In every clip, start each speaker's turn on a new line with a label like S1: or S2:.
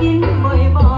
S1: กินบ่อย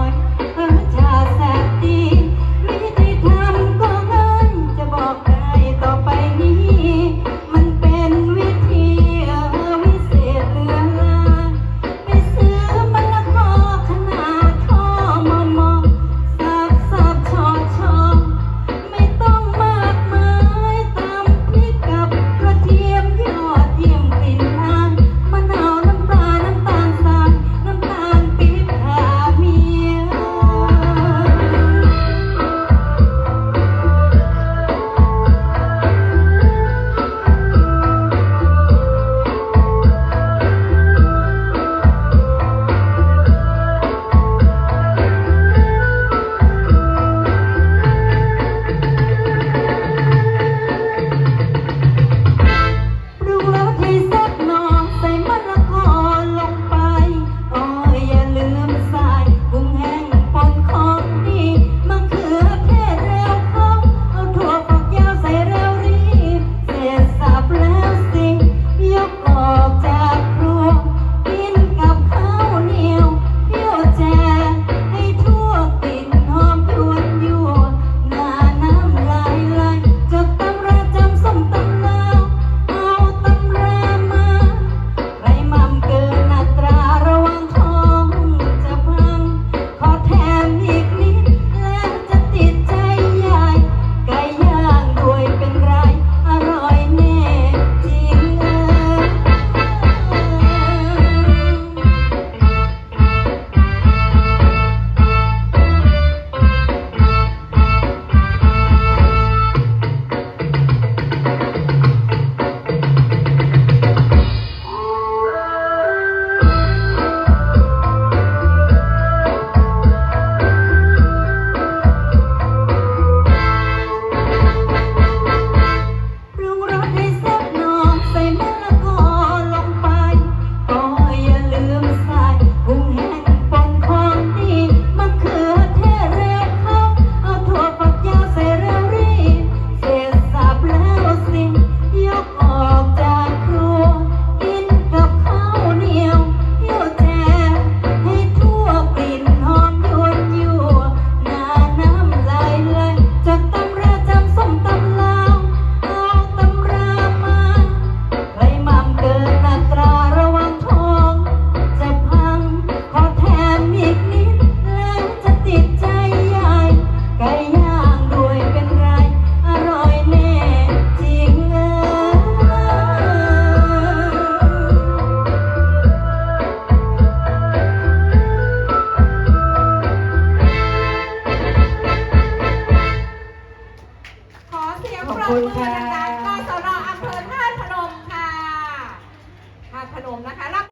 S1: เสี
S2: ยง
S1: ปรบมือดังๆกสนอำเภอท่าตุพนมค่ะท่าตุพนมนะคะรับ